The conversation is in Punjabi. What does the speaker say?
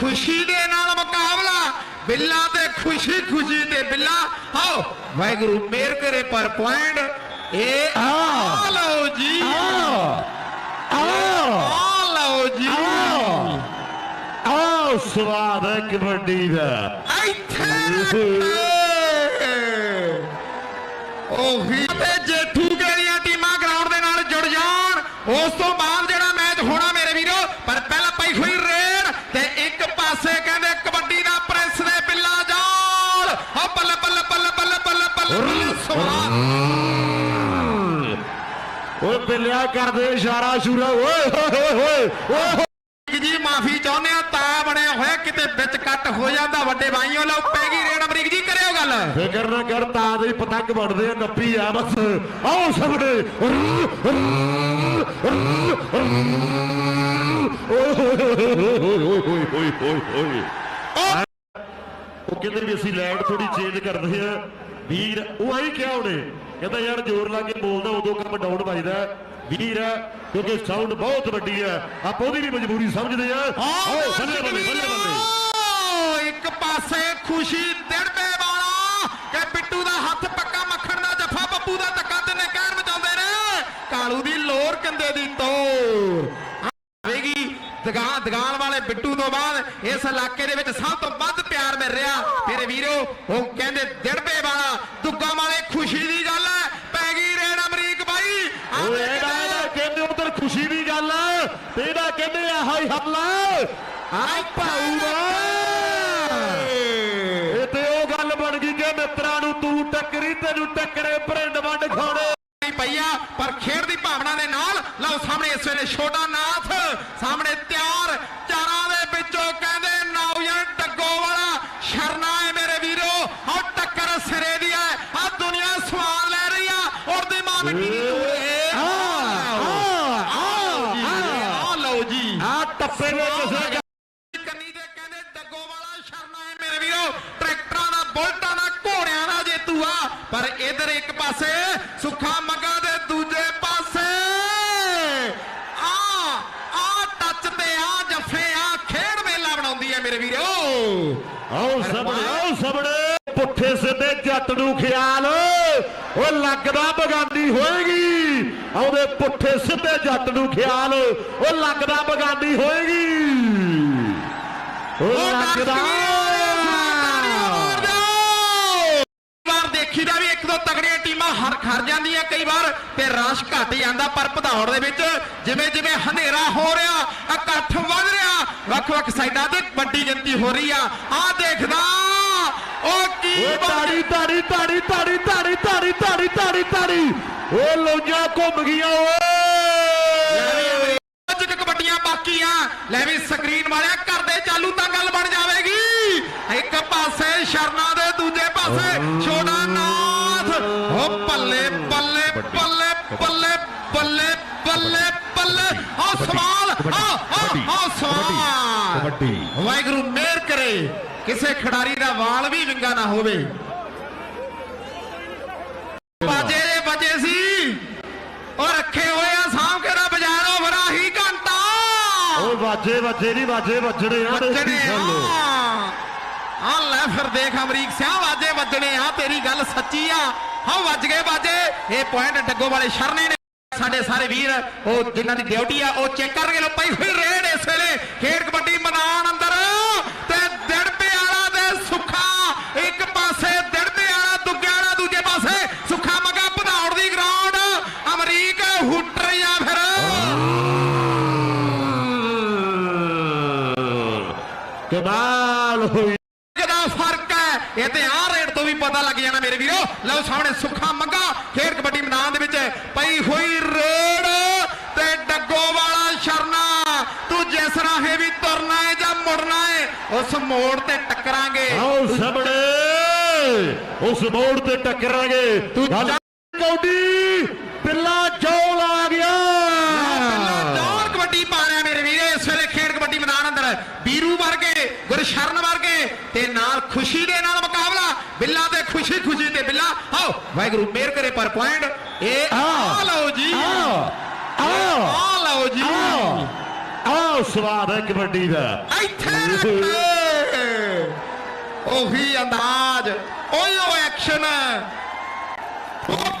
ਖੁਸ਼ੀ ਦੇ ਨਾਲ ਮੁਕਾਬਲਾ ਬਿੱਲਾ ਤੇ ਖੁਸ਼ੀ ਖੁਸ਼ੀ ਤੇ ਬਿੱਲਾ ਆਓ ਵਾਹਿਗੁਰੂ ਮੇਰ ਕਰੇ ਪਰ ਪੁਆਇੰਟ ਇਹ ਆ ਲਓ ਜੀ ਆ ਲਓ ਜੀ ਆਹ ਸਵਾਦ ਹੈ ਕਬੱਡੀ ਦਾ ਇੱਥੇ ਉਹੀ ਤੇ ਜੇਠੂ ਕਿਹੜੀਆਂ ਟੀਮਾਂ ਗਰਾਊਂਡ ਦੇ ਨਾਲ ਜੁੜ ਜਾਣ ਉਸ ਤੋਂ ਬਾਅਦ ਜਿਹੜਾ ਮੈਚ ਹੋਣਾ ਮੇਰੇ ਵੀਰੋ ਪਰ ਪਹਿਲਾਂ ਪਈ ਹੋਈ ਰੇਡ ਤੇ ਇੱਕ ਪਾਸੇ ਕਹਿੰਦੇ ਕਬੱਡੀ ਦਾ ਪ੍ਰੈਸ ਦੇ ਬਿੱਲਾ ਜਾਲ ਆ ਬੱਲੇ ਬੱਲੇ ਬੱਲੇ ਬੱਲੇ ਬੱਲੇ ਬੱਲੇ ਬੱਲੇ ਸਵਾਦ ਓਏ ਬਿੱਲਿਆ ਕਰਦੇ ਇਸ਼ਾਰਾ ਸ਼ੂਰਾ ਓਏ ਹੋਏ ਹੋਏ ਓਏ ਜੀ ਮਾਫੀ ਚਾਹੁੰਦੇ ਆ ਤਾਂ ਬਣਿਆ ਹੋਇਆ ਕਿਤੇ ਵਿੱਚ ਕੱਟ ਹੋ ਜਾਂਦਾ ਵੱਡੇ ਭਾਈਓ ਲਓ ਪੈ ਗਈ ਰੇਡ ਅਮਰੀਕ ਜੀ ਕਰਿਓ ਗੱਲ ਫਿਕਰ ਨਾ ਕਰ ਤਾਂ ਦੇ ਪਤੰਗ ਵੜਦੇ ਆ ਨੱਪੀ ਆ ਬਸ ਆਓ ਸਾਹਮਣੇ ਉਹ ਕਹਿੰਦੇ ਵੀ ਅਸੀਂ ਲਾਈਟ ਥੋੜੀ ਚੇਂਜ ਕਰਦੇ ਆ ਵੀਰ ਉਹ ਆਈ ਕਿਹਾ ਉਹਨੇ ਕਹਿੰਦਾ ਯਾਰ ਜ਼ੋਰ ਲਾ ਕੇ ਬੋਲਦਾ ਉਦੋਂ ਕੰਮ ਡਾਊਨ ਵੱਜਦਾ ਵੀਰ ਕਿਉਂਕਿ ਸਾਊਂਡ ਬਹੁਤ ਵੱਡੀ ਹੈ। ਆਪਾਂ ਉਹਦੀ ਵੀ ਮਜਬੂਰੀ ਸਮਝਦੇ ਆ ਆਓ ਬੱਲੇ ਬੱਲੇ ਬੱਲੇ ਬੱਲੇ ਇੱਕ ਪਾਸੇ ਖੁਸ਼ੀ ਦਿੜਬੇ ਵਾਲਾ ਕਿ ਬਿੱਟੂ ਦਾ ਹੱਥ ਪੱਕਾ ਮੱਖਣ ਦਾ ਜੱਫਾ ਬੱਬੂ ਦਾ ਧੱਕਾ ਤਿੰਨੇ ਕਹਿਰ ਮਚਾਉਂਦੇ ਨੇ। ਕਾਲੂ ਦੀ ਲੋਰ ਕੰਦੇ ਦੀ ਤੋਰ। ਆਵੇਗੀ ਦਗਾਨ ਦਗਾਨ ਵਾਲੇ ਬਿੱਟੂ ਤੋਂ ਬਾਅਦ ਇਸ ਇਲਾਕੇ ਦੇ ਵਿੱਚ ਸਭ ਤੋਂ ਵੱਧ ਪਿਆਰ ਮਿਲ ਰਿਹਾ। ਮੇਰੇ ਵੀਰੋ ਉਹ ਕਹਿੰਦੇ ਦਿੜਬੇ ਵਾਲਾ ਦੁੱਗਾ ਵਾਲੇ ਖੁਸ਼ੀ ਦੀ ਗੱਲ ਹੈ ਪੈ ਗਈ ਰੇਡ ਅਮਰੀਕ ਬਾਈ ਆਹ ਓਏ ਦੇਖ ਇਹਦਾ ਲੈ। ਇਹਦਾ ਕਹਿੰਦੇ ਉਧਰ ਖੁਸ਼ੀ ਦੀ ਗੱਲ ਆ ਤੇ ਇਹਦਾ ਕਹਿੰਦੇ ਆਹ ਹੀ ਹੱਲਾ ਆ ਪਾਉਗਾ ਇਹ ਤੇ ਉਹ ਗੱਲ ਬਣ ਗਈ ਕਿ ਮਿੱਤਰਾਂ ਨੂੰ ਤੂੰ ਟੱਕਰੀ ਤੈਨੂੰ ਟੱਕਰੇ ਭਰਿੰਡ ਵੰਡ ਖਾਣੇ ਨਹੀਂ ਪਈਆ ਪਰ ਖੇਡ ਦੀ ਭਾਵਨਾ ਦੇ ਨਾਲ ਲਓ ਸਾਹਮਣੇ ਇਸ ਵੇਲੇ ਛੋਟਾ ਨਾਥ ਸਾਹਮਣੇ ਤਿਆਰ ਚਾਰਾਂ ਦੇ ਵਿੱਚੋਂ ਕਹਿੰਦੇ ਨੌਜਵਾਨ ਡੱਗੋ ਵਾਲਾ ਸ਼ਰਨਾ ਹੈ ਮੇਰੇ ਵੀਰੋ ਆ ਟੱਕਰ ਸਿਰੇ ਦੀ ਹੈ ਆ ਦੁਨੀਆ ਸਵਾਲ ਲੈ ਰਹੀ ਆ ਔਰ ਦੀ ਮਾਂ ਮਿੱਟੀ ਆ ਟੱਪੇ ਨੇ ਕਿਸੇ ਗੱਲ ਕੰਨੀ ਦੇ ਕਹਿੰਦੇ ਡੱਗੋ ਵਾਲਾ ਸ਼ਰਨਾ ਹੈ ਮੇਰੇ ਵੀਰੋ। ਟਰੈਕਟਰਾਂ ਦਾ ਬੁਲਟਾਂ ਦਾ ਘੋੜਿਆਂ ਦਾ ਜੇਤੂ ਆ। ਪਰ ਇਧਰ ਇੱਕ ਪਾਸੇ ਸੁੱਖਾ ਮੱਗਾ ਦੇ ਦੂਜੇ ਪਾਸੇ। ਆ ਆ ਟੱਚ ਤੇ ਆ ਜੱਫੇ ਆ ਖੇਡ ਮੇਲਾ ਬਣਾਉਂਦੀ ਹੈ ਮੇਰੇ ਵੀਰੋ। ਆਓ ਸਾਹਮਣੇ ਆਓ ਸਾਹਮਣੇ ਪੁੱਠੇ ਸਿੱਧੇ ਜੱਟ ਨੂੰ ਖਿਆਲ। ਉਹ ਲੱਗਦਾ ਬਗਾਨੀ ਹੋਏਗੀ। ਆਉਂਦੇ ਪੁੱਠੇ ਸਿੱਧੇ ਜੱਟ ਨੂੰ ਖਿਆਲ। ਉਹ ਲੱਗਦਾ ਬਗਾਨੀ ਹੋਏਗੀ। ਉਹ ਲੱਗਦਾ ਦੇਖੀਦਾ ਵੀ ਇੱਕ ਦੋ ਤਗੜੀਆਂ ਟੀਮਾਂ ਹਰ ਖਰ ਜਾਂਦੀਆਂ ਕਈ ਵਾਰ ਤੇ ਰਸ਼ ਘਟ ਜਾਂਦਾ। ਪਰ ਭਦੌੜ ਦੇ ਵਿੱਚ ਜਿਵੇਂ ਜਿਵੇਂ ਹਨੇਰਾ ਹੋ ਰਿਹਾ ਇਕੱਠ ਵੱਧ ਰਿਹਾ। ਵੱਖ-ਵੱਖ ਸਾਈਡਾਂ ਤੇ ਵੱਡੀ ਗਿਣਤੀ ਹੋ ਰਹੀ ਆ। ਆ ਦੇਖਦਾ ਕੀ ਬਣ ਤਾੜੀ ਤਾੜੀ ਤਾੜੀ ਤਾੜੀ ਤਾੜੀ ਤਾੜੀ ਤਾੜੀ ਤਾੜੀ ਤਾੜੀ। ਓ ਲੋਈਆਂ ਘੁੰਮ ਗਈਆਂ ਓਏ। ਅੱਜ ਤੱਕ ਕਬੱਡੀਆਂ ਬਾਕੀ ਆ ਲੈ ਵੀ ਸਕਰੀਨ ਵਾਲਿਆ ਕਰਦੇ ਚਾਲੂ ਤਾਂ ਗੱਲ ਬਣ ਜਾਵੇਗੀ। ਇੱਕ ਪਾਸੇ ਸ਼ਰਨਾ ਦੇ ਦੂਜੇ ਪਾਸੇ ਛੋਟਾ ਨਾਥ। ਓ ਬੱਲੇ ਬੱਲੇ ਬੱਲੇ ਬੱਲੇ ਬੱਲੇ ਬੱਲੇ ਬੱਲੇ ਆ ਸਵਾਲ ਆ ਆ ਸਵਾਲ। ਕਬੱਡੀ। ਵਾਹਿਗੁਰੂ ਮਿਹਰ ਕਰੇ। ਕਿਸੇ ਖਿਡਾਰੀ ਦਾ ਵਾਲ ਵੀ ਵਿੰਗਾ ਨਾ ਹੋਵੇ। ਬਾਜੇ ਬਜੇ ਸੀ। ਉਹ ਰੱਖੇ ਹੋਏ ਆ ਸਾਂਭ ਕੇ ਨਾ ਬਜਾਰੋ ਫਰਾਹੀ ਘੰਟਾ। ਓਏ ਵਾਜੇ ਵਾਜੇ ਨਹੀਂ ਵਾਜੇ ਵੱਜਣੇ ਆ ਵੱਜਣੇ ਆ। ਲੈ ਫਿਰ ਦੇਖ ਅਮਰੀਕ ਸਿਆ ਵਾਜੇ ਵੱਜਣੇ ਆ ਤੇਰੀ ਗੱਲ ਸੱਚੀ ਆ। ਹਾਂ ਵੱਜ ਗਏ ਬਾਜੇ। ਇਹ ਪੁਆਇੰਟ ਡੱਗੋ ਵਾਲੇ ਸ਼ਰਨੇ ਨੇ। ਸਾਡੇ ਸਾਰੇ ਵੀਰ ਉਹ ਜਿਨ੍ਹਾਂ ਦੀ ਡਿਊਟੀ ਆ ਉਹ ਚੈੱਕ ਕਰਨਗੇ ਲੋ ਪਈ ਹੋਈ ਰੇਡ ਇਸ ਵੇਲੇ। ਖੇਡ ਕਬੱਡੀ ਮੈਦਾਨ ਅੰਦਰ ਤੇ ਦਿੜਪੇ ਵਾਲਾ ਦੇ ਸੁੱਖਾ ਇੱਕ ਪਾਸੇ ਦਿੜਪੇ ਵਾਲਾ ਦੁੱਗੇ ਵਾਲਾ ਦੂਜੇ ਪਾਸੇ ਸੁੱਖਾ ਮਗਾ ਭਦੌੜ ਦੀ ਗਰਾਊਂਡ ਅਮਰੀਕ ਹੁੱਟਰ ਜਾਂ ਫਿਰ ਕਮਾਲ ਹੋਈ। ਦਾ ਫ਼ਰਕ ਹੈ ਇਹ ਤੇ ਆ ਰੇਟ ਤੋਂ ਵੀ ਪਤਾ ਲੱਗ ਜਾਣਾ ਮੇਰੇ ਵੀਰੋ। ਲਓ ਸਾਹਮਣੇ ਸੁੱਖਾ ਮੰਗਾ ਖੇਡ ਕਬੱਡੀ ਮੈਦਾਨ ਦੇ ਵਿੱਚ ਪਈ ਹੋਈ ਰੇਡ ਤੇ ਡੱਗੋ ਵਾਲਾ ਸ਼ਰਨਾ। ਤੂੰ ਜਿਸ ਰਾਹੇ ਵੀ ਤੁਰਨਾ ਹੈ ਜਾਂ ਮੁੜਨਾ ਹੈ ਉਸ ਮੋੜ ਤੇ ਟੱਕਰਾਂਗੇ। ਆਓ ਸਾਹਮਣੇ ਉਸ ਮੋੜ ਤੇ ਟੱਕਰਾਂਗੇ। ਤੂੰ ਕੌਡੀ ਪਿੱਲਾ ਚੌਲ ਆ ਗਿਆ ਦੌੜ ਕਬੱਡੀ ਪਾ ਰਿਹਾ ਮੇਰੇ ਵੀਰੇ ਇਸ ਵੇਲੇ ਖੇਡ ਕਬੱਡੀ ਮੈਦਾਨ ਅੰਦਰ ਵੀਰੂ ਗੁਰਸ਼ਰਨ ਵਰਗੇ ਤੇ ਨਾਲ ਖੁਸ਼ੀ ਦੇ ਨਾਲ ਮੁਕਾਬਲਾ। ਬਿੱਲਾ ਤੇ ਖੁਸ਼ੀ ਖੁਸ਼ੀ ਤੇ ਬਿੱਲਾ। ਆਓ ਵਾਹਿਗੁਰੂ ਮਿਹਰ ਕਰੇ ਪਰ ਪੁਆਇੰਟ। ਇਹ ਆ ਲਓ ਜੀ। ਆਓ ਆ ਲਓ ਜੀ। ਆਓ ਸਵਾਦ ਹੈ ਕਬੱਡੀ ਦਾ। ਇੱਥੇ ਉਹੀ ਅੰਦਾਜ਼ ਓਏ ਉਹ ਐਕਸ਼ਨ। ਉਹ